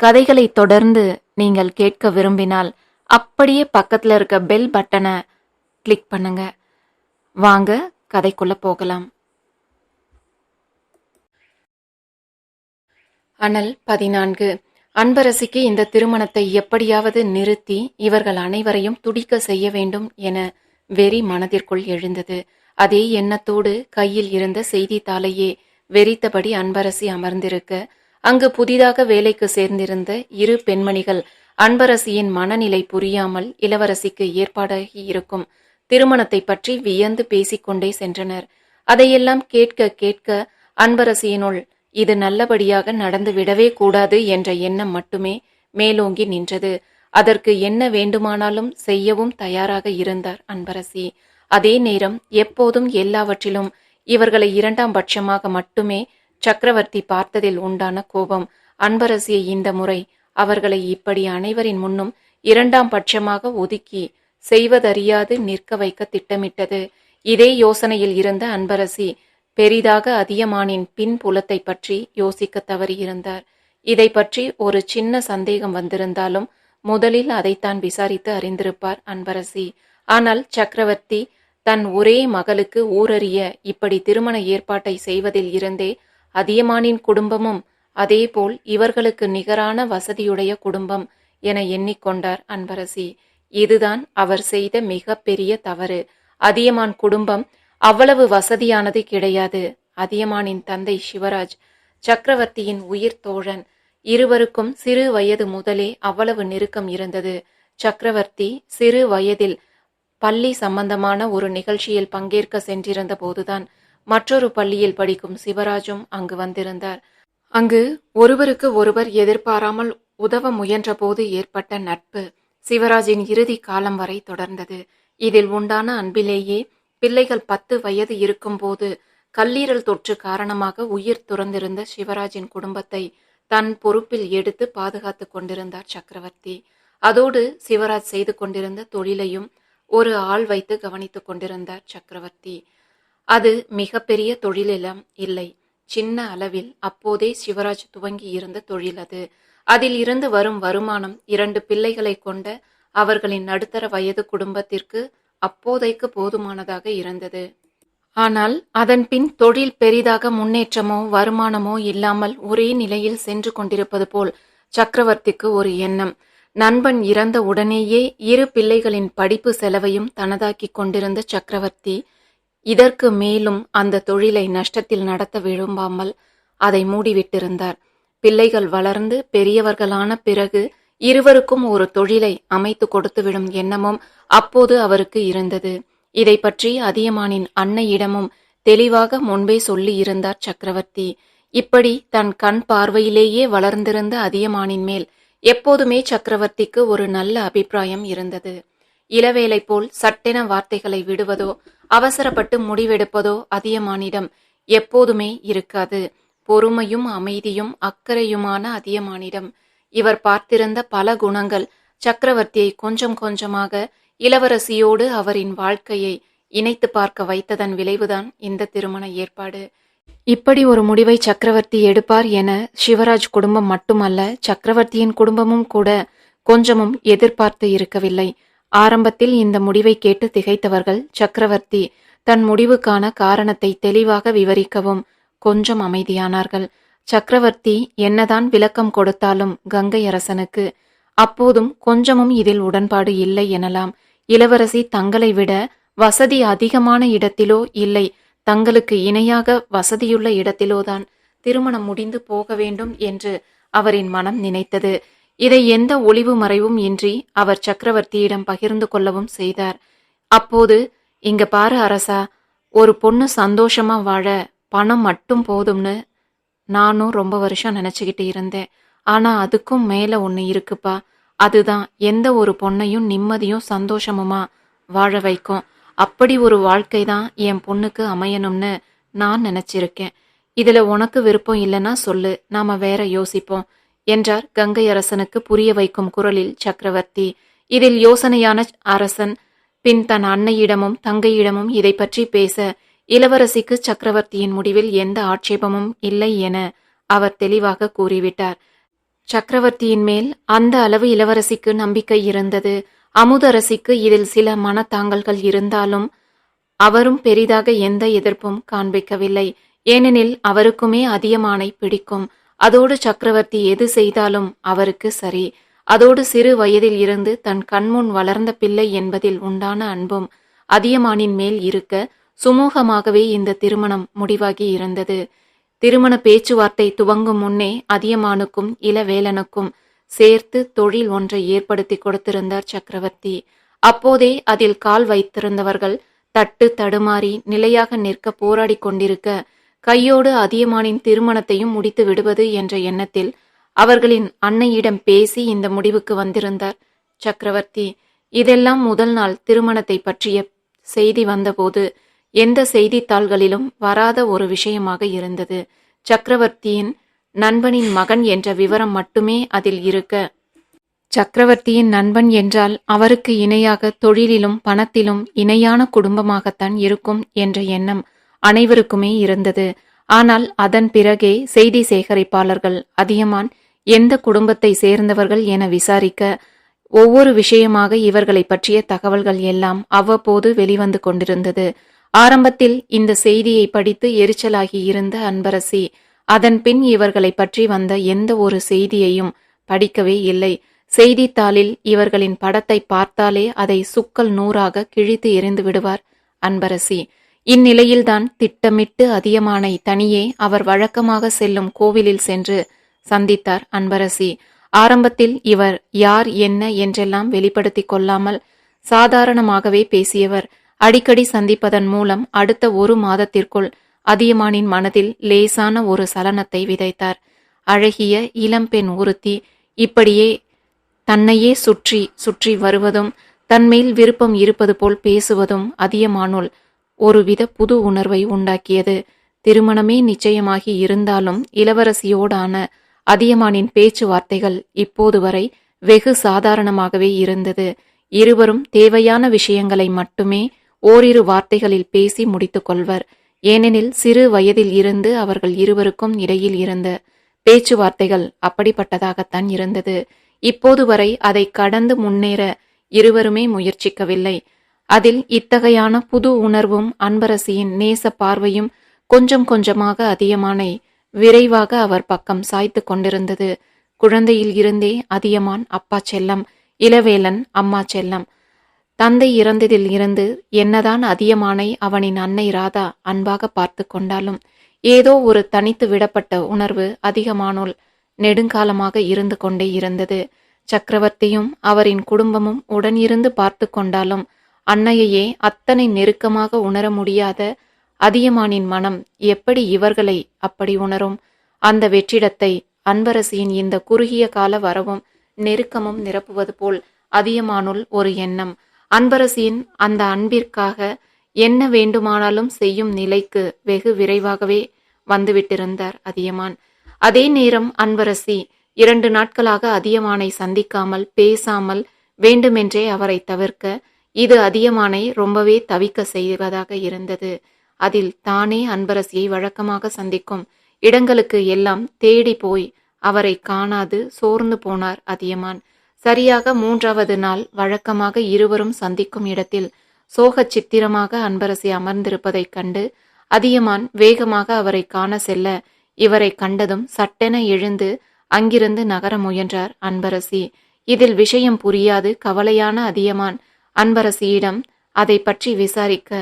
கதைகளை தொடர்ந்து நீங்கள் கேட்க விரும்பினால் அப்படியே பக்கத்தில் இருக்க பெல் பட்டனை கிளிக் பண்ணுங்க. வாங்க கதைக்குள்ள போகலாம். அனல் பதினான்கு. அன்பரசிக்கு இந்த திருமணத்தை எப்படியாவது நிறுத்தி இவர்கள் அனைவரையும் துடிக்க செய்ய வேண்டும் என வெறி மனதிற்குள் எழுந்தது. அதே எண்ணத்தோடு கையில் இருந்த செய்தித்தாளையே வெறித்தபடி அன்பரசி அமர்ந்திருக்க அங்கு புதிதாக வேலைக்கு சேர்ந்திருந்த இரு பெண்மணிகள் அன்பரசியின் மனநிலை புரியாமல் இளவரசிக்கு ஏற்பாடாகி இருக்கும். திருமணத்தை பற்றி வியந்து பேசிக்கொண்டே சென்றனர். அதையெல்லாம் கேட்க கேட்க அன்பரசியினுள் இது நல்லபடியாக நடந்து விடவே கூடாது என்ற எண்ணம் மட்டுமே மேலோங்கி நின்றது. அதற்கு என்ன வேண்டுமானாலும் செய்யவும் தயாராக இருந்தார் அன்பரசி. அதே நேரம் எப்போதும் எல்லாவற்றிலும் இவர்களை இரண்டாம் பட்சமாக மட்டுமே சக்கரவர்த்தி பார்த்ததில் உண்டான கோபம். அன்பரசியை இந்த முறை அவர்களை இப்படி அனைவரின் முன்னும் இரண்டாம் பட்சமாக ஒதுக்கி செய்வதறியாது நிற்க வைக்க திட்டமிட்டது. இதே யோசனையில் இருந்த அன்பரசி பெரிதாக அதியமானின் பின் புலத்தை பற்றி யோசிக்க தவறியிருந்தார். இதை பற்றி ஒரு சின்ன சந்தேகம் வந்திருந்தாலும் முதலில் அதைத்தான் விசாரித்து அறிந்திருப்பார் அன்பரசி. ஆனால் சக்கரவர்த்தி தன் ஒரே மகளுக்கு ஊரறிய இப்படி திருமண ஏற்பாட்டை செய்வதில் இருந்தே அதியமானின் குடும்பமும் அதேபோல் இவர்களுக்கு நிகரான வசதியுடைய குடும்பம் என எண்ணிக்கொண்டார் அன்பரசி. இதுதான் அவர் செய்த மிக பெரிய தவறு. அதியமான் குடும்பம் அவ்வளவு வசதியானது கிடையாது. அதியமானின் தந்தை சிவராஜ் சக்கரவர்த்தியின் உயிர் தோழன். இருவருக்கும் சிறு வயது முதலே அவ்வளவு நெருக்கம் இருந்தது. சக்கரவர்த்தி சிறு வயதில் பள்ளி சம்பந்தமான ஒரு நிகழ்ச்சியில் பங்கேற்க சென்றிருந்த போதுதான் மற்றொரு பள்ளியில் படிக்கும் சிவராஜும் அங்கு வந்திருந்தார். அங்கு ஒருவருக்கு ஒருவர் எதிர்பாராமல் உதவ முயன்றபோது ஏற்பட்ட நட்பு சிவராஜின் இறுதி காலம் வரை தொடர்ந்தது. இதில் உண்டான அன்பிலேயே பிள்ளைகள் பத்து வயது இருக்கும்போது கல்லீரல் தொற்று காரணமாக உயிர் துறந்திருந்த சிவராஜின் குடும்பத்தை தன் பொறுப்பில் எடுத்து பாதுகாத்து கொண்டிருந்தார் சக்கரவர்த்தி. அதோடு சிவராஜ் செய்து கொண்டிருந்த தொழிலையும் ஒரு ஆள் வைத்து கவனித்துக் கொண்டிருந்தார் சக்கரவர்த்தி. அது மிகப்பெரிய தொழிலெல்லாம் இல்லை. சின்ன அளவில் அப்போதே சிவராஜ் துவங்கி இருந்த தொழில் அது. அதில் இருந்து வரும் வருமானம் இரண்டு பிள்ளைகளை கொண்ட அவர்களின் நடுத்தர வயது குடும்பத்திற்கு அப்போதைக்கு போதுமானதாக இருந்தது. ஆனால் அதன் பின் தொழில் பெரிதாக முன்னேற்றமோ வருமானமோ இல்லாமல் ஒரே நிலையில் சென்று கொண்டிருப்பது போல் சக்கரவர்த்திக்கு ஒரு எண்ணம். நண்பன் இறந்த உடனேயே இரு பிள்ளைகளின் படிப்பு செலவையும் தனதாக்கிக் கொண்டிருந்த சக்கரவர்த்தி இதற்கு மேலும் அந்த தொழிலை நஷ்டத்தில் நடத்த விரும்பாமல் அதை மூடிவிட்டிருந்தார். பிள்ளைகள் வளர்ந்து பெரியவர்களான பிறகு இருவருக்கும் ஒரு தொழிலை அமைத்து கொடுத்துவிடும் எண்ணமும் அப்போது அவருக்கு இருந்தது. இதை பற்றி அதியமானின் அன்னையிடமும் தெளிவாக முன்பே சொல்லி இருந்தார் சக்கரவர்த்தி. இப்படி தன் கண் பார்வையிலேயே வளர்ந்திருந்த அதியமானின் மேல் எப்போதுமே சக்கரவர்த்திக்கு ஒரு நல்ல அபிப்பிராயம் இருந்தது. இளவேலை போல் சட்டென வார்த்தைகளை விடுவதோ அவசரப்பட்டு முடிவெடுப்பதோ அதியமானிடம் எப்போதுமே இருக்காது. பொறுமையும் அமைதியும் அக்கறையுமான அதியமானிடம். இவர் பார்த்திருந்த பல குணங்கள் சக்கரவர்த்தியை கொஞ்சம் கொஞ்சமாக இளவரசியோடு அவரின் வாழ்க்கையை இணைத்து பார்க்க வைத்ததன் விளைவுதான் இந்த திருமண ஏற்பாடு. இப்படி ஒரு முடிவை சக்கரவர்த்தி எடுப்பார் என சிவராஜ் குடும்பம் மட்டுமல்ல சக்கரவர்த்தியின் குடும்பமும் கூட கொஞ்சமும் எதிர்பார்த்து இருக்கவில்லை. ஆரம்பத்தில் இந்த முடிவை கேட்டு திகைத்தவர்கள் சக்கரவர்த்தி தன் முடிவுக்கான காரணத்தை தெளிவாக விவரிக்கவும் கொஞ்சம் அமைதியானார்கள். சக்கரவர்த்தி என்னதான் விளக்கம் கொடுத்தாலும் கங்கை அரசனுக்கு அப்போதும் கொஞ்சமும் இதில் உடன்பாடு இல்லை எனலாம். இளவரசி தங்களை விட வசதி அதிகமான இடத்திலோ இல்லை. தங்களுக்கு இணையாக வசதியுள்ள இடத்திலோதான் திருமணம் முடிந்து போக வேண்டும் என்று அவரின் மனம் நினைத்தது. இதை எந்த ஒளிவு மறைவும் இன்றி அவர் சக்கரவர்த்தியிடம் பகிர்ந்து கொள்ளவும் செய்தார். அப்போது இங்க பாரு அரசா ஒரு பொண்ணு சந்தோஷமா வாழ பணம் மட்டும் போதும்னு நானும் ரொம்ப வருஷம் நினச்சிக்கிட்டு இருந்தேன். ஆனா அதுக்கும் மேல ஒன்று இருக்குப்பா. அதுதான் எந்த ஒரு பொண்ணையும் நிம்மதியும் சந்தோஷமுமா வாழ வைக்கும். அப்படி ஒரு வாழ்க்கை தான் என் பொண்ணுக்கு அமையணும்னு நான் நினச்சிருக்கேன். இதில் உனக்கு விருப்பம் இல்லைன்னா சொல்லு நாம் வேற யோசிப்போம். என்றார் கங்கை அரசனுக்கு புரிய வைக்கும் குரலில் சக்கரவர்த்தி. இதில் யோசனையான அரசன் பின் தன் அன்னையிடமும் தங்கையிடமும் இதை பற்றி பேச இளவரசிக்கு சக்கரவர்த்தியின் முடிவில் எந்த ஆட்சேபமும் இல்லை என அவர் தெளிவாக கூறிவிட்டார். சக்கரவர்த்தியின் மேல் அந்த அளவு இளவரசிக்கு நம்பிக்கை இருந்தது. அமுதரசிக்கு இதில் சில மனத்தாங்கல்கள் இருந்தாலும் அவரும் பெரிதாக எந்த எதிர்ப்பும் காண்பிக்கவில்லை. ஏனெனில் அவருக்குமே அதியமானை பிடிக்கும். அதோடு சக்கரவர்த்தி எது செய்தாலும் அவருக்கு சரி. அதோடு சிறு வயதில் இருந்து தன் கண்முன் வளர்ந்த பிள்ளை என்பதில் உண்டான அன்பும் அதியமானின் மேல் இருக்க சுமூகமாகவே இந்த திருமணம் முடிவாகி இருந்தது. திருமண பேச்சுவார்த்தை துவங்கும் முன்னே அதியமானுக்கும் இளவேலனுக்கும் சேர்த்து தொழில் ஒன்றை ஏற்படுத்தி கொடுத்திருந்தார் சக்கரவர்த்தி. அப்போதே அதில் கால் வைத்திருந்தவர்கள் தட்டு தடுமாறி நிலையாக நிற்க போராடி கொண்டிருக்க கையோடு அதியமானின் திருமணத்தையும் முடித்து விடுவது என்ற எண்ணத்தில் அவர்களின் அன்னையிடம் பேசி இந்த முடிவுக்கு வந்திருந்தார். சக்கரவர்த்தி இதெல்லாம் முதல் நாள் திருமணத்தை பற்றிய செய்தி வந்தபோது எந்த செய்தித்தாள்களிலும் வராத ஒரு விஷயமாக இருந்தது. சக்கரவர்த்தியின் நண்பனின் மகன் என்ற விவரம் மட்டுமே அதில் இருக்க. சக்கரவர்த்தியின் நண்பன் என்றால் அவருக்கு இணையாக தொழிலிலும் பணத்திலும் இணையான குடும்பமாகத்தான் இருக்கும் என்ற எண்ணம் அனைவருக்குமே இருந்தது. ஆனால் அதன் பிறகே செய்தி சேகரிப்பாளர்கள் அதியமான் எந்த குடும்பத்தை சேர்ந்தவர்கள் என விசாரிக்க ஒவ்வொரு விஷயமாக இவர்களை பற்றிய தகவல்கள் எல்லாம் அவ்வப்போது வெளிவந்து கொண்டிருந்தது. ஆரம்பத்தில் இந்த செய்தியை படித்து எரிச்சலாகி இருந்த அன்பரசி அதன் பின் இவர்களை பற்றி வந்த எந்த ஒரு செய்தியையும் படிக்கவே இல்லை. செய்தித்தாளில் இவர்களின் படத்தை பார்த்தாலே அதை சுக்கல் நூறாக கிழித்து எறிந்து விடுவார் அன்பரசி. இந்நிலையில்தான் திட்டமிட்டு அதியமானை தனியே அவர் வழக்கமாக செல்லும் கோவிலில் சென்று சந்தித்தார் அன்பரசி. ஆரம்பத்தில் இவர் யார் என்ன என்றெல்லாம் வெளிப்படுத்திக் கொள்ளாமல் சாதாரணமாகவே பேசியவர். அடிக்கடி சந்திப்பதன் மூலம் அடுத்த ஒரு மாதத்திற்குள் அதியமானின் மனதில் லேசான ஒரு சலனத்தை விதைத்தார். அழகிய இளம்பெண் ஒருத்தி இப்படியே தன்னையே சுற்றி சுற்றி வருவதும் தன்மேல் விருப்பம் இருப்பது போல் பேசுவதும் அதியமானுள் ஒருவித புது உணர்வை உண்டாக்கியது. திருமணமே நிச்சயமாகி இருந்தாலும் இளவரசியோடான அதியமானின் பேச்சுவார்த்தைகள் இப்போது வரை வெகு சாதாரணமாகவே இருந்தது. இருவரும் தேவையான விஷயங்களை மட்டுமே ஓரிரு வார்த்தைகளில் பேசி முடித்துக்கொள்வர் ஏனெனில் சிறு வயதில் இருந்து அவர்கள் இருவருக்கும் இடையில் இருந்த பேச்சுவார்த்தைகள் அப்படிப்பட்டதாகத்தான் இருந்தது. இப்போது வரை அதை கடந்து முன்னேற இருவருமே முயற்சிக்கவில்லை. அதில் இத்தகையான புது உணர்வும் அன்பரசியின் நேச பார்வையும் கொஞ்சம் கொஞ்சமாக அதியமானை விரைவாக அவர் பக்கம் சாய்த்து கொண்டிருந்தது. குழந்தையில் இருந்தே அதியமான் அப்பா செல்லம் இளவேலன் அம்மா செல்லம். தந்தை இறந்ததில் இருந்து என்னதான் அதியமானை அவனின் அன்னை ராதா அன்பாக பார்த்து கொண்டாலும் ஏதோ ஒரு தனித்து விடப்பட்ட உணர்வு அதிகமானோல் நெடுங்காலமாக இருந்து கொண்டே இருந்தது. சக்கரவர்த்தியும் அவரின் குடும்பமும் உடனிருந்து பார்த்து கொண்டாலும் அன்னையையே அத்தனை நெருக்கமாக உணர முடியாத அதியமானின் மனம் எப்படி இவர்களை அப்படி உணரும்? அந்த வெற்றிடத்தை அன்பரசியின் இந்த குறுகிய கால வரவும் நெருக்கமும் நிரப்புவது போல் அதியமானுள் ஒரு எண்ணம். அன்பரசியின் அந்த அன்பிற்காக என்ன வேண்டுமானாலும் செய்யும் நிலைக்கு வெகு விரைவாகவே வந்துவிட்டிருந்தார் அதியமான். அதே நேரம் அன்பரசி இரண்டு நாட்களாக அதியமானை சந்திக்காமல் பேசாமல் வேண்டுமென்றே அவரை தவிர்க்க இது அதியமானை ரொம்பவே தவிக்க செய்வதாக இருந்தது. அதில் தானே அன்பரசியை வழக்கமாக சந்திக்கும். இடங்களுக்கு எல்லாம் தேடி போய் அவரை காணாது சோர்ந்து போனார் அதியமான். சரியாக மூன்றாவது நாள் வழக்கமாக இருவரும் சந்திக்கும் இடத்தில் சோகச் சித்திரமாக அன்பரசி அமர்ந்திருப்பதைக் கண்டு அதியமான் வேகமாக அவரை காண செல்ல இவரை கண்டதும் சட்டென எழுந்து அங்கிருந்து நகர முயன்றார் அன்பரசி. இதில் விஷயம் புரியாது கவலையான அதியமான். அன்பரசியிடம் அதை பற்றி விசாரிக்க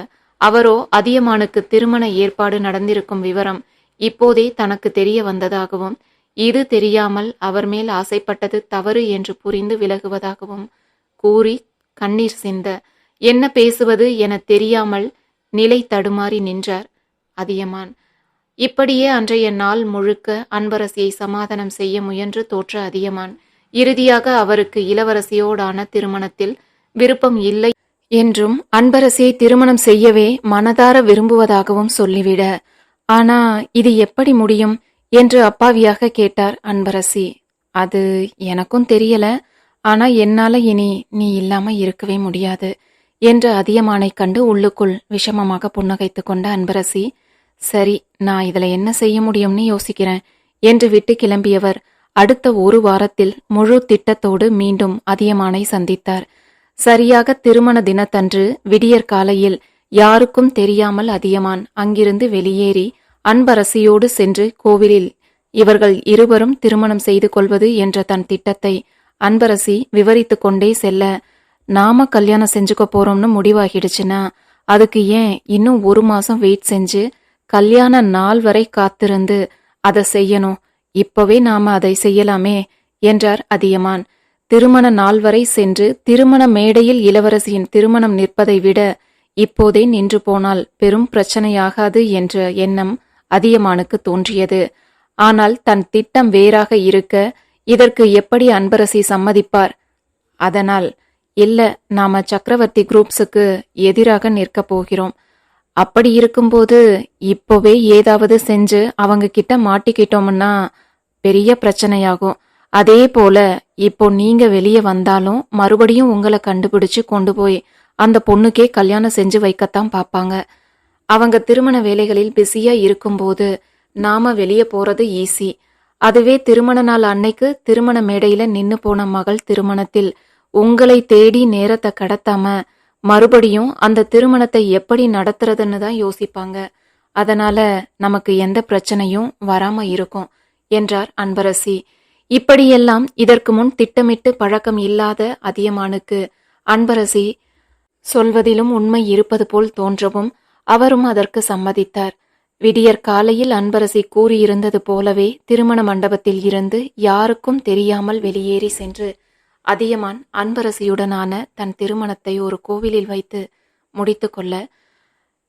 அவரோ அதியமானுக்கு திருமண ஏற்பாடு நடந்திருக்கும் விவரம் இப்போதே தனக்கு தெரிய வந்ததாகவும் இது தெரியாமல் அவர் மேல் ஆசைப்பட்டது தவறு என்று புரிந்து விலகுவதாகவும் கூறி கண்ணீர் சிந்த என்ன பேசுவது என தெரியாமல் நிலை தடுமாறி நின்றார் அதியமான். இப்படியே அன்றைய நாள் முழுக்க அன்பரசியை சமாதானம் செய்ய முயன்று தோற்ற அதியமான். இறுதியாக அவருக்கு இளவரசியோடான திருமணத்தில் விருப்பம் இல்லை என்றும் அன்பரசியை திருமணம் செய்யவே மனதார விரும்புவதாகவும் சொல்லிவிட ஆனா இது எப்படி முடியும்? என்று அப்பாவியாக கேட்டார் அன்பரசி. அது எனக்கும் தெரியல. ஆனா என்னால இனி நீ இல்லாம இருக்கவே முடியாது என்று அதியமானை கண்டு உள்ளுக்குள் விஷமமாக புன்னகைத்து கொண்ட அன்பரசி சரி நான் இதுல என்ன செய்ய முடியும்னு யோசிக்கிறேன் என்று விட்டு கிளம்பியவர் அடுத்த ஒரு வாரத்தில் முழு திட்டத்தோடு மீண்டும் அதியமானை சந்தித்தார். சரியாக திருமண தினத்தன்று விடியற் காலையில் யாருக்கும் தெரியாமல் அதியமான் அங்கிருந்து வெளியேறி அன்பரசியோடு சென்று கோவிலில் இவர்கள் இருவரும் திருமணம் செய்து கொள்வது என்ற தன் திட்டத்தை அன்பரசி விவரித்து கொண்டே செல்ல நாம கல்யாணம் செஞ்சுக்க போறோம்னு முடிவாகிடுச்சுன்னா அதுக்கு ஏன் இன்னும் ஒரு மாசம் வெயிட் செஞ்சு கல்யாண நாள் வரை காத்திருந்து அதை செய்யணும்? இப்பவே நாம அதை செய்யலாமே என்றார் அதியமான். திருமண நாள் வரை சென்று திருமண மேடையில் இளவரசியின் திருமணம் நிற்பதை விட இப்போதே நின்று போனால் பெரும் பிரச்சனையாகாது என்ற எண்ணம் அதியமானுக்கு தோன்றியது. ஆனால் தன் திட்டம் வேறாக இருக்க இதற்கு எப்படி அன்பரசி சம்மதிப்பார்? அதனால் இல்ல நாம சக்கரவர்த்தி குரூப்ஸுக்கு எதிராக நிற்கப் போகிறோம். அப்படி இருக்கும்போது இப்போவே ஏதாவது செஞ்சு அவங்க கிட்ட மாட்டிக்கிட்டோம்னா பெரிய பிரச்சனையாகும். அதே போல இப்போ நீங்க வெளியே வந்தாலும் மறுபடியும் உங்களை கண்டுபிடிச்சு கொண்டு போய் அந்த பொண்ணுக்கே கல்யாணம் செஞ்சு வைக்கத்தான் பார்ப்பாங்க அவங்க திருமண வேலைகளில் பிஸியா இருக்கும்போது நாம வெளியே போறது ஈஸி. அதுவே திருமண நாள் அன்னைக்கு திருமண மேடையில நின்னு போன மகள் திருமணத்தில் உங்களை தேடி நேரத்தை கடத்தாம மறுபடியும் அந்த திருமணத்தை எப்படி நடத்துறதுன்னு தான் யோசிப்பாங்க. அதனால நமக்கு எந்த பிரச்சனையும் வராம இருக்கும் என்றார் அன்பரசி. இப்படியெல்லாம் இதற்கு முன் திட்டமிட்டு பழக்கம் இல்லாத அதியமானுக்கு அன்பரசி சொல்வதிலும் உண்மை இருப்பது போல் தோன்றவும் அவரும் அதற்கு சம்மதித்தார். விடியற் காலையில் அன்பரசி கூறியிருந்தது போலவே திருமண மண்டபத்தில் இருந்து யாருக்கும் தெரியாமல் வெளியேறி சென்று அதியமான் அன்பரசியுடனான தன் திருமணத்தை ஒரு கோவிலில் வைத்து முடித்துக்கொள்ள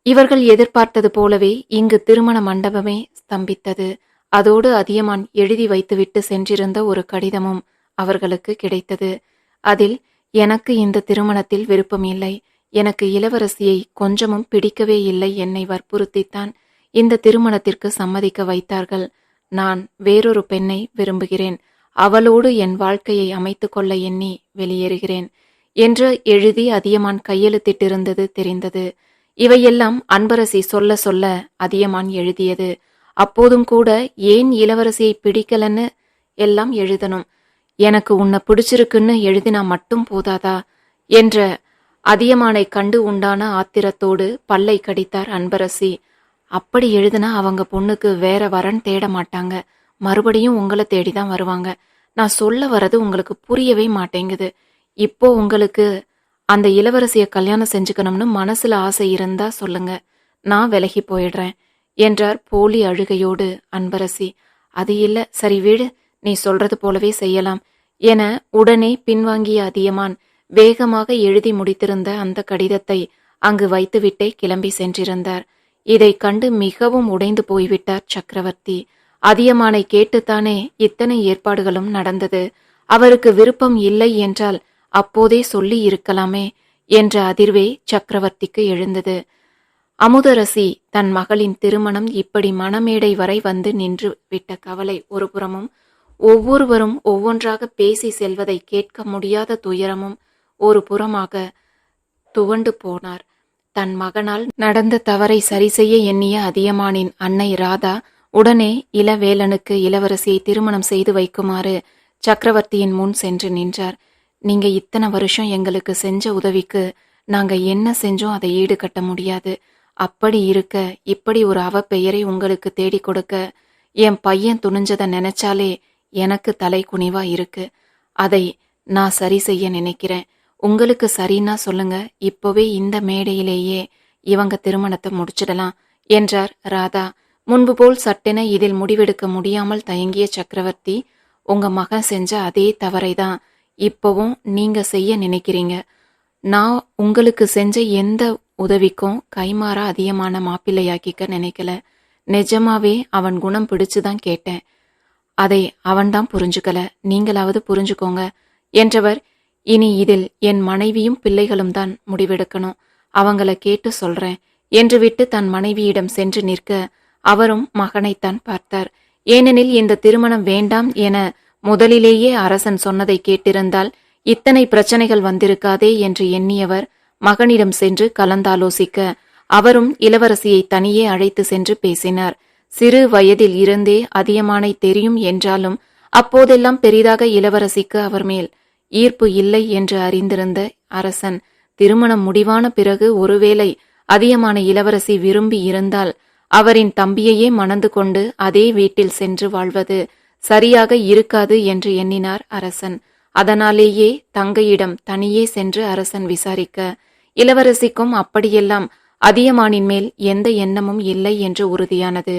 இவர்கள் எதிர்பார்த்தது போலவே இங்கு திருமண மண்டபமே ஸ்தம்பித்தது. அதோடு அதியமான் எழுதி வைத்துவிட்டு சென்றிருந்த ஒரு கடிதமும் அவர்களுக்கு கிடைத்தது. அதில் எனக்கு இந்த திருமணத்தில் விருப்பம் இல்லை. எனக்கு இளவரசியை கொஞ்சமும் பிடிக்கவே இல்லை. என்னை வற்புறுத்தித்தான். இந்த திருமணத்திற்கு சம்மதிக்க வைத்தார்கள். நான் வேறொரு பெண்ணை விரும்புகிறேன். அவளோடு என் வாழ்க்கையை அமைத்து கொள்ள எண்ணி வெளியேறுகிறேன் என்று எழுதி அதியமான் கையெழுத்திட்டிருந்தது தெரிந்தது. இவையெல்லாம் அன்பரசி சொல்ல சொல்ல அதியமான் எழுதியது. அப்போதும் கூட ஏன் இளவரசியை பிடிக்கலன்னு எல்லாம் எழுதணும். எனக்கு உன்னை பிடிச்சிருக்குன்னு எழுதினா மட்டும் போதாதா? என்ற அதியமானை கண்டு உண்டான ஆத்திரத்தோடு பல்லை கடித்தார் அன்பரசி. அப்படி எழுதுனா அவங்க பொண்ணுக்கு வேற வரன் தேட மாட்டாங்க. மறுபடியும் உங்களை தேடி தான் வருவாங்க. நான் சொல்ல வர்றது உங்களுக்கு புரியவே மாட்டேங்குது. இப்போ உங்களுக்கு அந்த இளவரசியை கல்யாணம் செஞ்சுக்கணும்னு மனசுல ஆசை இருந்தா சொல்லுங்க. நான் விலகி போயிடுறேன். என்றார் போலி அழுகையோடு அன்பரசி. அது இல்ல சரி வீடு நீ சொல்றது போலவே செய்யலாம் என உடனே பின்வாங்கிய அதியமான் வேகமாக எழுதி முடித்திருந்த அந்த கடிதத்தை அங்கு வைத்துவிட்டே கிளம்பி சென்றிருந்தார். இதைக் கண்டு மிகவும் உடைந்து போய்விட்டார் சக்கரவர்த்தி. அதியமானை கேட்டுத்தானே இத்தனை ஏற்பாடுகளும் நடந்தது. அவருக்கு விருப்பம் இல்லை என்றால் அப்போதே சொல்லி இருக்கலாமே என்ற அதிர்வே சக்கரவர்த்திக்கு எழுந்தது. அமுதரசி தன் மகளின் திருமணம் இப்படி மணமேடை வரை வந்து நின்று விட்ட கவலை ஒரு புறமும் ஒவ்வொருவரும் ஒவ்வொன்றாக பேசி செல்வதை கேட்க முடியாத துயரமும் ஒரு புறமாக துவண்டு போனார். தன் மகனால் நடந்த தவறை சரி செய்ய எண்ணிய அதியமானின் அன்னை ராதா உடனே இளவேலனுக்கு இளவரசியை திருமணம் செய்து வைக்குமாறு சக்கரவர்த்தியின் முன் சென்று நின்றார். நீங்க இத்தனை வருஷம் எங்களுக்கு செஞ்ச உதவிக்கு நாங்க என்ன செஞ்சோம் அதை ஈடுகட்ட முடியாது. அப்படி இருக்க இப்படி ஒரு அவ பெயரை உங்களுக்கு தேடி கொடுக்க என் பையன் துணிஞ்சதை நினைச்சாலே எனக்கு தலை குனிவா இருக்கு. அதை நான் சரி செய்ய நினைக்கிறேன். உங்களுக்கு சரின்னா சொல்லுங்க. இப்போவே இந்த மேடையிலேயே இவங்க திருமணத்தை முடிச்சிடலாம் என்றார் ராதா. முன்பு போல் சட்டென இதில் முடிவெடுக்க முடியாமல் தயங்கிய சக்கரவர்த்தி உங்க மகன் செஞ்ச அதே தவறை தான் இப்போவும் நீங்க செய்ய நினைக்கிறீங்க. நான் உங்களுக்கு செஞ்ச எந்த உதவிக்கும் கைமாறா அதிகமான மாப்பிள்ளையாக்கிக்க நினைக்கல. நிஜமாவே அவன் குணம் பிடிச்சுதான் கேட்டேன். அதை அவன்தான் புரிஞ்சுக்கல. நீங்களாவது புரிஞ்சுக்கோங்க. என்றவர் இனி இதில் என் மனைவியும் பிள்ளைகளும் தான் முடிவெடுக்கணும். அவங்கள கேட்டு சொல்றேன் என்று விட்டு தன் மனைவியிடம் சென்று நிற்க அவரும் மகனைத்தான் பார்த்தார். ஏனெனில் இந்த திருமணம் வேண்டாம் என முதலிலேயே அரசன் சொன்னதை கேட்டிருந்தால் இத்தனை பிரச்சனைகள் வந்திருக்காதே என்று எண்ணியவர் மகனிடம் சென்று கலந்தாலோசிக்க அவரும் இளவரசியை தனியே அழைத்து சென்று பேசினார். சிறு வயதில் இருந்தே அதியமானை தெரியும் என்றாலும் அப்போதெல்லாம் பெரிதாக இளவரசிக்கு அவர் மேல் ஈர்ப்பு இல்லை என்று அறிந்திருந்த அரசன் திருமணம் முடிவான பிறகு ஒருவேளை அதியமான இளவரசி விரும்பி இருந்தால் அவரின் தம்பியையே மணந்து கொண்டு அதே வீட்டில் சென்று வாழ்வது சரியாக இருக்காது என்று எண்ணினார் அரசன். அதனாலேயே தங்கையிடம் தனியே சென்று அரசன் விசாரிக்க இளவரசிக்கும் அப்படியெல்லாம் அதியமானின் மேல் எந்த எண்ணமும் இல்லை என்று உறுதியானது.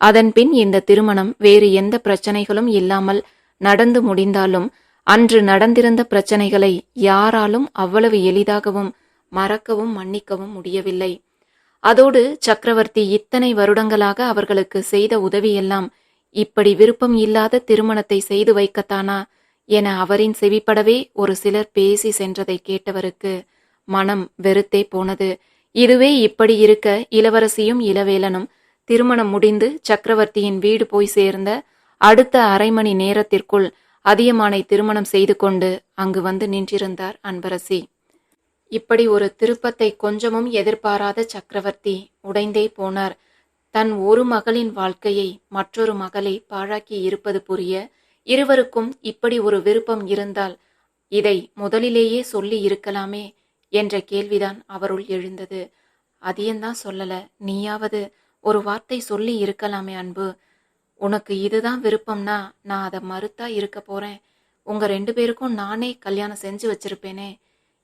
அதன்பின் இந்த திருமணம் வேறு எந்த பிரச்சனைகளும் இல்லாமல் நடந்து முடிந்தாலும் அன்று நடந்திருந்த பிரச்சனைகளை யாராலும் அவ்வளவு எளிதாகவும் மறக்கவும் மன்னிக்கவும் முடியவில்லை. அதோடு சக்கரவர்த்தி இத்தனை வருடங்களாக அவர்களுக்கு செய்த உதவியெல்லாம் இப்படி விருப்பம் இல்லாத திருமணத்தை செய்து வைக்கத்தானா என அவரின் செவிப்படவே ஒரு சிலர் பேசி சென்றதை கேட்டவருக்கு மனம் வெறுத்தே போனது. இதுவே இப்படி இருக்க இளவரசியும் இளவேலனும் திருமணம் முடிந்து சக்கரவர்த்தியின் வீடு போய் சேர்ந்த அடுத்த அரை மணி நேரத்திற்குள் அதியமானை திருமணம் செய்து கொண்டு அங்கு வந்து நின்றிருந்தார் அன்பரசி. இப்படி ஒரு திருப்பத்தை கொஞ்சமும் எதிர்பாராத சக்கரவர்த்தி உடைந்தே போனார். தன் ஒரு மகளின் வாழ்க்கையை மற்றொரு மகளை பாழாக்கி இருப்பது புரிய இருவருக்கும் இப்படி ஒரு விருப்பம் இருந்தால் இதை முதலிலேயே சொல்லி இருக்கலாமே என்ற கேள்விதான் அவருள் எழுந்தது. அதியந்தான் சொல்லல. நீயாவது ஒரு வார்த்தை சொல்லி இருக்கலாமே அன்பு. உனக்கு இதுதான் விருப்பம்னா நான் அதை மறுத்தா இருக்க போறேன். உங்க ரெண்டு பேருக்கும் நானே கல்யாணம் செஞ்சு வச்சிருப்பேனே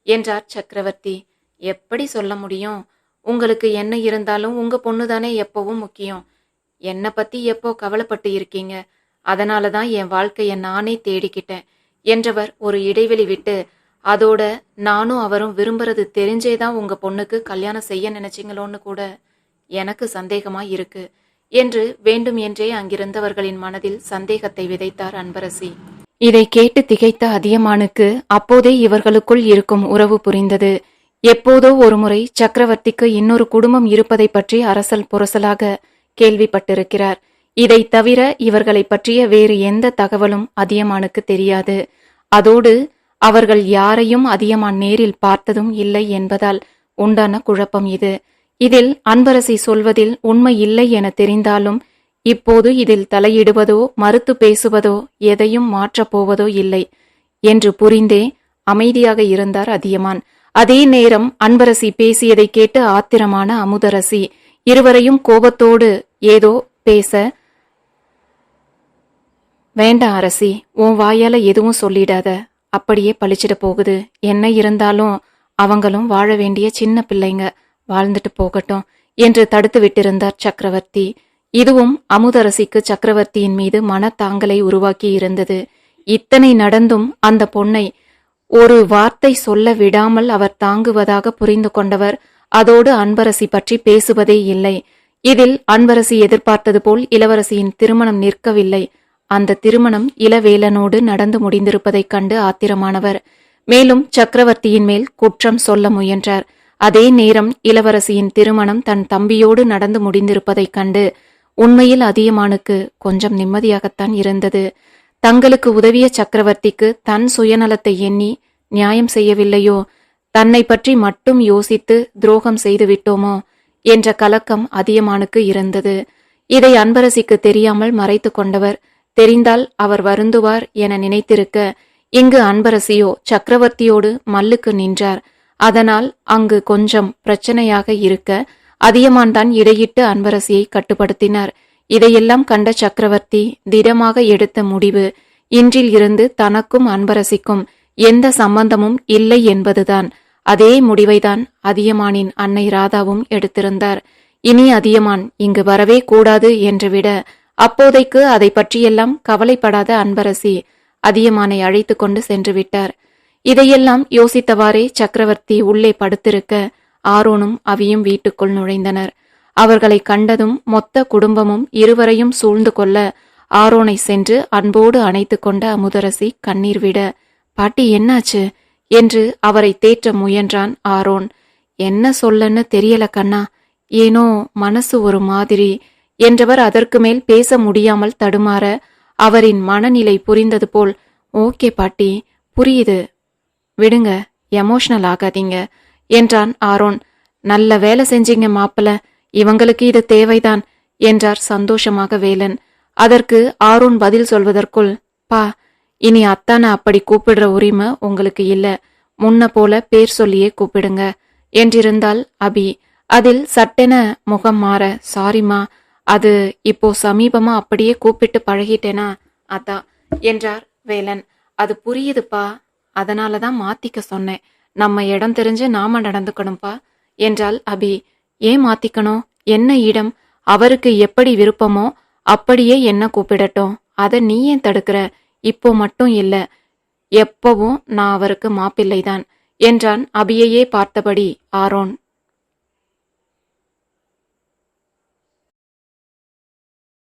என்றார் சக்கரவர்த்தி. எப்படி சொல்ல முடியும்? உங்களுக்கு என்ன இருந்தாலும் உங்க பொண்ணு தானே எப்பவும் முக்கியம். என்னை பத்தி எப்போ கவலைப்பட்டு இருக்கீங்க? அதனால தான் என் வாழ்க்கையை நானே தேடிக்கிட்டேன் என்றவர் ஒரு இடைவெளி விட்டு அதோட நானும் அவரும் விரும்புறது தெரிஞ்சே தான் உங்க பொண்ணுக்கு கல்யாணம் செய்ய நினைச்சிங்களோன்னு கூட எனக்கு சந்தேகமா இருக்கு என்று வேண்டும் என்றே அங்கிருந்தவர்களின் மனதில் சந்தேகத்தை விதைத்தார் அன்பரசி. இதை கேட்டு திகைத்த அதியமானுக்கு அப்போதே இவர்களுக்குள் இருக்கும் உறவு புரிந்தது. எப்போதோ ஒருமுறை சக்கரவர்த்திக்கு இன்னொரு குடும்பம் இருப்பதை பற்றி அரசல் புரசலாக கேள்விப்பட்டிருக்கிறார். இதை தவிர இவர்களை பற்றிய வேறு எந்த தகவலும் அதியமானுக்கு தெரியாது. அதோடு அவர்கள் யாரையும் அதியமான் நேரில் பார்த்ததும் இல்லை என்பதால் உண்டான குழப்பம் இது. இதில் அன்பரசி சொல்வதில் உண்மை இல்லை என தெரிந்தாலும் இப்போது இதில் தலையிடுவதோ மறுத்து பேசுவதோ எதையும் மாற்றப் போவதோ இல்லை என்று புரிந்தே அமைதியாக இருந்தார் அதியமான். அதே நேரம் அன்பரசி பேசியதை கேட்டு ஆத்திரமான அமுதரசி இருவரையும் கோபத்தோடு ஏதோ பேச வேண்டாம் அரசி உன் வாயால எதுவும் சொல்லிடாத. அப்படியே பழிச்சிட போகுது. என்ன இருந்தாலும் அவங்களும் வாழ வேண்டிய சின்ன பிள்ளைங்க வாழ்ந்துட்டு போகட்டும் என்று தடுத்து விட்டிருந்தார் சக்கரவர்த்தி. இதுவும் அமுதரசிக்கு சக்கரவர்த்தியின் மீது மனத்தாங்கலை உருவாக்கி இருந்தது. இத்தனை நடந்தும் அந்த பொன்னை ஒரு வார்த்தை சொல்ல விடாமல் அவர் தாங்குவதாக புரிந்து கொண்டவர். அதோடு அன்பரசி பற்றி பேசுவதே இல்லை. இதில் அன்பரசி எதிர்பார்த்தது போல் இளவரசியின் திருமணம் நிற்கவில்லை. அந்த திருமணம் இளவேலனோடு நடந்து முடிந்திருப்பதைக் கண்டு ஆத்திரமானவர். மேலும் சக்கரவர்த்தியின் மேல் குற்றம் சொல்ல முயன்றார். அதே நேரம் இளவரசியின் திருமணம் தன் தம்பியோடு நடந்து முடிந்திருப்பதைக் கண்டு உண்மையில் அதியமானுக்கு கொஞ்சம் நிம்மதியாகத்தான் இருந்தது. தங்களுக்கு உதவிய சக்கரவர்த்திக்கு தன் சுயநலத்தை எண்ணி நியாயம் செய்யவில்லையோ? தன்னை பற்றி மட்டும் யோசித்து துரோகம் செய்து விட்டோமோ? என்ற கலக்கம் அதியமானுக்கு இருந்தது. இதை அன்பரசிக்கு தெரியாமல் மறைத்து கொண்டவர் தெரிந்தால் அவர் வருந்துவார் என நினைத்திருக்க இங்கு அன்பரசியோ சக்கரவர்த்தியோடு மல்லுக்கு நின்றார். அதனால் அங்கு கொஞ்சம் பிரச்சனையாக இருக்க அதியமான் தான் இடையிட்டு அன்பரசியை கட்டுப்படுத்தினார். இதையெல்லாம் கண்ட சக்கரவர்த்தி திடமாக எடுத்த முடிவு இன்றில் இருந்து தனக்கும் அன்பரசிக்கும் எந்த சம்பந்தமும் இல்லை என்பதுதான். அதே முடிவைதான் அதியமானின் அன்னை ராதாவும் எடுத்திருந்தார். இனி அதியமான் இங்கு வரவே கூடாது என்று விட அப்போதைக்கு அதை பற்றியெல்லாம் கவலைப்படாத அன்பரசி அதியமானை அழைத்து கொண்டு சென்று விட்டார் இதையெல்லாம் யோசித்தவாறே சக்கரவர்த்தி உள்ளே படுத்திருக்க ஆரோனும் அவியும் வீட்டுக்குள் நுழைந்தனர். அவர்களை கண்டதும் மொத்த குடும்பமும் இருவரையும் சூழ்ந்து கொள்ள ஆரோனை சென்று அன்போடு அணைத்து கொண்ட அமுதரசி கண்ணீர் விட பாட்டி என்னாச்சு என்று அவரை தேற்ற முயன்றான் ஆரோன். என்ன சொல்லன்னு தெரியல கண்ணா. ஏனோ மனசு ஒரு மாதிரி என்றவர் அதற்கு மேல் பேச முடியாமல் தடுமாற அவரின் மனநிலை புரிந்தது போல் ஓகே பாட்டி புரியுது. விடுங்க எமோஷனல் ஆகாதீங்க என்றான் ஆரோன். நல்ல வேலை செஞ்சீங்க மாப்பிள இவங்களுக்கு இது தேவைதான் என்றார் சந்தோஷமாக வேலன். அதற்கு ஆரோன் பதில் சொல்வதற்குள் பா இனி அத்தானை அப்படி கூப்பிடுற உரிமை உங்களுக்கு இல்ல. முன்ன போல பேர் சொல்லியே கூப்பிடுங்க என்றிருந்தால் அபி. அதில் சட்டென முகம் மாற சாரிமா அது இப்போ சமீபமா அப்படியே கூப்பிட்டு பழகிட்டேனா? அதான் என்றார் வேலன். அது புரியுதுப்பா. அதனால தான் மாத்திக்க சொன்னேன். நம்ம இடம் தெரிஞ்சு நாம நடந்துக்கணும்ப்பா என்றால் அபி. ஏன் மாத்திக்கணும்? என்ன இடம்? அவருக்கு எப்படி விருப்பமோ அப்படியே என்ன கூப்பிடட்டும்? அதை நீ ஏன் தடுக்கிற? இப்போ மட்டும் இல்ல. எப்பவும் நான் அவருக்கு மாப்பிள்ளைதான் என்றான் அபியையே பார்த்தபடி ஆரோன்.